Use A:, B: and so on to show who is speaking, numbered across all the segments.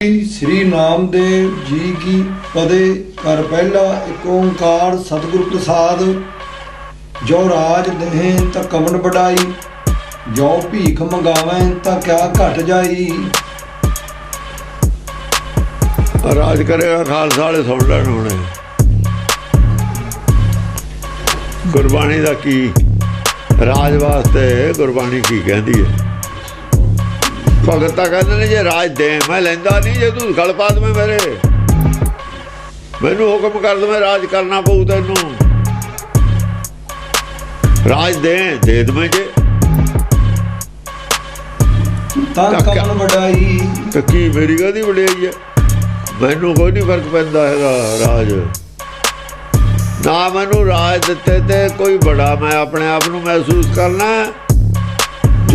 A: ਸ੍ਰੀ ਨਾਮਦੇਵ ਜੀ ਕੀ ਪਦੇ ਕਰ ਪਹਿਲਾ ਏਕ ਓੰਕਾਰ ਸਤਿਗੁਰ ਪ੍ਰਸਾਦ, ਜੋ ਰਾਜ ਦੇਹ ਤਾਂ ਕਮਨ ਵਡਾਈ, ਜੋ ਭੀਖ ਮੰਗਾਵੇਂ ਤਾਂ ਕਿਆ ਘਟ ਜਾਈ।
B: ਰਾਜ ਕਰੇਗਾ ਖਾਲਸਾ ਵਾਲੇ ਸੁਣ ਲੈਣ ਗੁਰਬਾਣੀ ਦਾ ਕੀ? ਰਾਜ ਵਾਸਤੇ ਗੁਰਬਾਣੀ ਕੀ ਕਹਿੰਦੀ ਹੈ? ਭਗਤ ਤਾਂ ਕਹਿੰਦੇ ਨੇ ਜੇ ਰਾਜ ਦੇ ਮੈਂ ਲੈਂਦਾ ਨਹੀਂ ਜੇ ਤੂੰ ਗਲ ਪਾ ਦਵੇਂ ਮੇਰੇ। ਮੈਨੂੰ ਹੁਕਮ ਕਰ ਦਵੇਂ ਰਾਜ ਕਰਨਾ ਪਊ ਤੈਨੂੰ। ਰਾਜ ਦੇ ਦੇ ਦਵੇਂ ਜੇ।
A: ਤਾਂ ਕਮਨ ਵਡਾਈ।
B: ਤਾਂ ਕੀ ਮੇਰੀ ਕਾਹਦੀ ਵਡਿਆਈ ਹੈ? ਮੈਨੂੰ ਕੋਈ ਨਹੀਂ ਫ਼ਰਕ ਪੈਂਦਾ ਹੈਗਾ ਰਾਜ। ਨਾ ਮੈਨੂੰ ਰਾਜ ਦਿੱਤੇ ਤੇ ਕੋਈ ਬੜਾ ਮੈਂ ਆਪਣੇ ਆਪ ਨੂੰ ਮਹਿਸੂਸ ਕਰਨਾ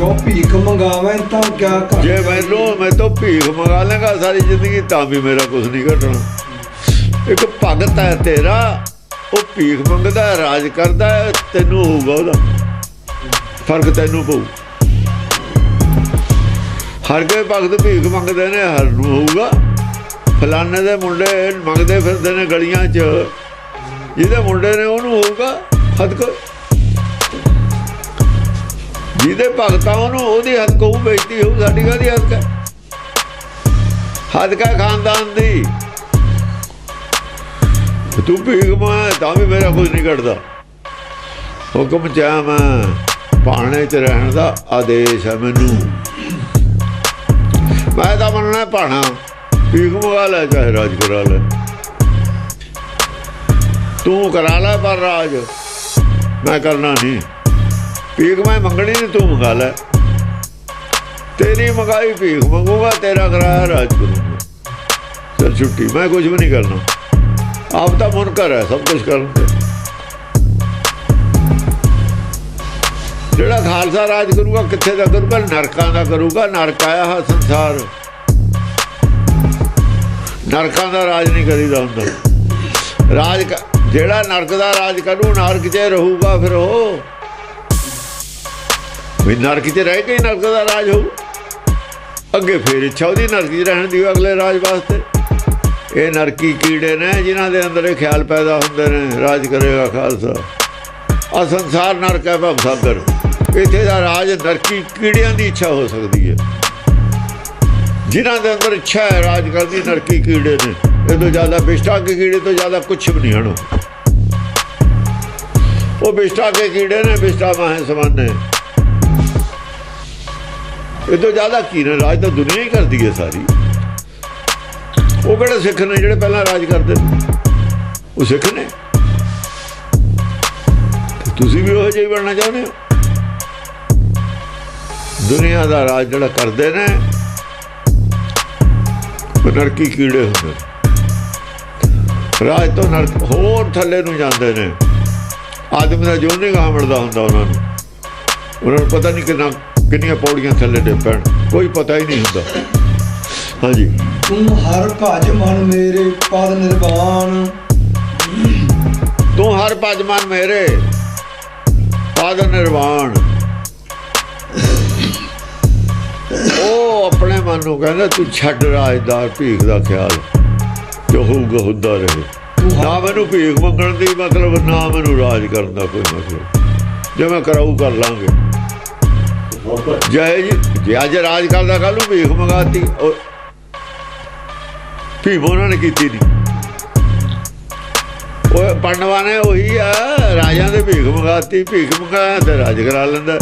A: ਜੋ ਭੀਖ ਮੰਗਾਵੇਂ ਤਾਂ ਕਿਆ ਘਟ
B: ਜੇ ਮੈਨੂੰ, ਮੈਂ ਤੋਂ ਭੀਖ ਮੰਗਾ ਲੇਗਾ ਸਾਰੀ ਜ਼ਿੰਦਗੀ, ਤਾਂ ਵੀ ਮੇਰਾ ਕੁਝ ਨਹੀਂ ਘਟਣਾ। ਇੱਕ ਭਗਤ ਹੈ ਤੇਰਾ, ਉਹ ਭੀਖ ਮੰਗਦਾ ਰਾਜ ਕਰਦਾ ਤੈਨੂੰ ਹੋਊਗਾ ਉਹਦਾ। ਫ਼ਰਕ ਤੈਨੂੰ ਪਊ। ਹਰ ਕੋਈ ਭਗਤ ਭੀਖ ਮੰਗਦੇ ਨੇ, ਹਰ ਨੂੰ ਹੋਊਗਾ। ਫਲਾਣੇ ਦੇ ਮੁੰਡੇ ਮੰਗਦੇ ਫਿਰਦੇ ਨੇ ਗਲੀਆਂ 'ਚ। ਜਿਹਦੇ ਮੁੰਡੇ ਨੇ ਉਹਨੂੰ ਹੋਊਗਾ ਹੱਦ ਕੋ ਜਿਹਦੇ ਭਗਤਾਂ ਉਹਨੂੰ ਉਹਦੀ ਹੱਕ ਕੋ ਬੇਇੱਜ਼ਤੀ ਹੋਊ, ਸਾਡੀ ਕਾਹਦੀ ਹੱਦ ਹੈ? ਹੱਦ ਖਾਨਦਾਨ ਦੀ। ਤੂੰ ਭੀਖ ਮੈਂ ਤਾਂ ਵੀ ਮੇਰਾ ਕੁਝ ਨਹੀਂ ਘਟਦਾ। ਹੁਕਮ ਚਾਹ ਮੈਂ ਪਾਣੇ ਚ ਰਹਿਣ ਦਾ ਆਦੇਸ਼ ਹੈ ਮੈਨੂੰ। ਮੈਂ ਤਾਂ ਮੰਨਣਾ ਭਾਣਾ। ਭੀਖ ਮੰਗਾ ਲੈ, ਚਾਹੇ ਰਾਜ ਕਰਾ ਲੈ। ਤੂੰ ਕਰਾ ਲੈ ਪਰ ਰਾਜ। ਮੈਂ ਕਰਨਾ ਨਹੀਂ। ਭੀਖ ਮੈਂ ਮੰਗਣੀ ਨਹੀਂ ਤੂੰ ਮੰਗਾ ਲੈ। ਤੇਰੀ ਮੰਗਾਈ ਭੀਖ ਮੰਗੂਗਾ, ਤੇਰਾ ਕਰਾਇਆ ਰਾਜ ਕਰੂੰਗਾ। ਚਲ ਛੁੱਟੀ, ਮੈਂ ਕੁਝ ਵੀ ਨਹੀਂ ਕਰਨਾ। ਆਪ ਤਾਂ ਮੁਨਕਰ ਹੈ, ਸਭ ਕੁਝ ਕਰਨ ਤੇ। ਜਿਹੜਾ ਖਾਲਸਾ ਰਾਜ ਕਰੂਗਾ, ਕਿੱਥੇ ਦਾ ਕਰੂਗਾ? ਨਰਕਾਂ ਦਾ ਕਰੂਗਾ। ਨਰਕ ਆਇਆ ਹੈ ਸੰਸਾਰ। ਨਰਕਾਂ ਦਾ ਰਾਜ ਨਹੀਂ ਕਰੀਦਾ ਹੁੰਦਾ। ਰਾਜ ਜਿਹੜਾ ਨਰਕ ਦਾ ਰਾਜ ਕਰੂ ਨਰਕ 'ਚ ਰਹੂਗਾ ਫਿਰ ਉਹ। ਵੀ ਨਰਕ 'ਚ ਰਹਿ ਕੇ ਨਰਕ ਦਾ ਰਾਜ ਹੋਊ। ਅੱਗੇ ਫੇਰ ਇੱਛਾ ਉਹਦੀ ਨਰਕ 'ਚ ਰਹਿਣ ਦੀ ਅਗਲੇ ਰਾਜ ਵਾਸਤੇ। ਇਹ ਨਰਕੀ ਕੀੜੇ ਨੇ ਜਿਨ੍ਹਾਂ ਦੇ ਅੰਦਰ ਇਹ ਖਿਆਲ ਪੈਦਾ ਹੁੰਦੇ ਨੇ, ਰਾਜ ਕਰੇਗਾ ਖਾਲਸਾ। ਆ ਸੰਸਾਰ ਨਰਕ ਹੈ ਭਵ ਸਾਗਰ। ਇੱਥੇ ਦਾ ਰਾਜ ਨਰਕੀ ਕੀੜਿਆਂ ਦੀ ਇੱਛਾ ਹੋ ਸਕਦੀ ਹੈ। ਜਿਨ੍ਹਾਂ ਦੇ ਅੰਦਰ ਇੱਛਾ ਹੈ ਰਾਜ ਕਰਦੀ ਨਰਕੀ ਕੀੜੇ ਨੇ। ਇਹ ਤੋਂ ਜ਼ਿਆਦਾ ਬਿਸ਼ਟਾ ਕੇ ਕੀੜੇ ਤੋਂ ਜ਼ਿਆਦਾ ਕੁਝ ਵੀ ਨਹੀਂ ਹਣੋ ਉਹ ਬਿਸ਼ਟਾ ਕੇ ਕੀੜੇ ਨੇ, ਬਿਸ਼ਟਾ ਮਾਹੇ ਸਮਾਨੇ। ਇਹ ਤੋਂ ਜ਼ਿਆਦਾ ਕੀ ਨੇ, ਰਾਜ ਤਾਂ ਦੁਨੀਆ ਹੀ ਕਰਦੀ ਹੈ ਸਾਰੀ। ਉਹ ਕਿਹੜੇ ਸਿੱਖ ਨੇ ਜਿਹੜੇ ਪਹਿਲਾਂ ਰਾਜ ਕਰਦੇ ਨੇ? ਉਹ ਸਿੱਖ ਨੇ? ਤੁਸੀਂ ਵੀ ਉਹ ਜਿਹੇ ਬਣਨਾ ਚਾਹੁੰਦੇ ਹੋ? ਦੁਨੀਆ ਦਾ ਰਾਜ ਜਿਹੜਾ ਕਰਦੇ ਨੇ ਨਰਕੀ ਕੀੜੇ ਹੁੰਦੇ ਰਾਜ ਤੋਂ ਨਰਕ ਹੋਰ ਥੱਲੇ ਨੂੰ ਜਾਂਦੇ ਨੇ। ਆਦਮੀ ਦਾ ਜੋ ਨਹੀਂ ਗਾ ਮਿਲਦਾ ਹੁੰਦਾ ਉਹਨਾਂ ਨੂੰ। ਉਹਨਾਂ ਨੂੰ ਪਤਾ ਨਹੀਂ ਕਿੰਨਾ ਕਿੰਨੀਆਂ ਪੌੜੀਆਂ ਥੱਲੇ ਡੇ ਪੈਣ ਕੋਈ ਪਤਾ ਹੀ ਨਹੀਂ ਹੁੰਦਾ। ਹਾਂਜੀ।
A: ਤੂੰ ਹਰ ਭਜ ਮਨ ਮੇਰੇ ਪਦ ਨਿਰਵਾਣ।
B: ਤੂੰ ਹਰ ਭਜ ਮਨ ਮੇਰੇ ਪਾਦ ਨਿਰਵਾਣ। ਉਹ ਆਪਣੇ ਮਨ ਨੂੰ ਕਹਿੰਦਾ ਤੂੰ ਛੱਡ ਰਾਜਦਾਰ ਭੀਖ ਦਾ ਖਿਆਲ ਜੋ ਹੋਊਗਾ ਹੁੰਦਾ ਰਹੇ। ਨਾ ਮੈਨੂੰ ਭੀਖ ਮੰਗਣ ਦੀ ਮਤਲਬ ਨਾ ਮੈਨੂੰ ਰਾਜ ਕਰਨ ਦਾ ਕੋਈ ਮਤਲਬ। ਜੇ ਮੈਂ ਕਰਾਊ ਕਰ ਲਾਂਗੇ। ਜੈ ਜੀ, ਜੇ ਅੱਜ ਰਾਜ ਕਰਦਾ ਕੱਲ ਨੂੰ ਭੀਖ ਮੰਗਾਤੀ, ਉਹ ਭੀਖ ਉਹਨਾਂ ਨੇ ਕੀਤੀ ਨਹੀਂ ਉਹ ਪੰਡਵਾਂ ਨੇ ਉਹੀ ਆ, ਰਾਜਾਂ ਦੇ ਭੀਖ ਮੰਗਾਤੀ, ਭੀਖ ਮੰਗਾਇਆ ਤੇ ਰਾਜ ਕਰਾ ਲੈਂਦਾ।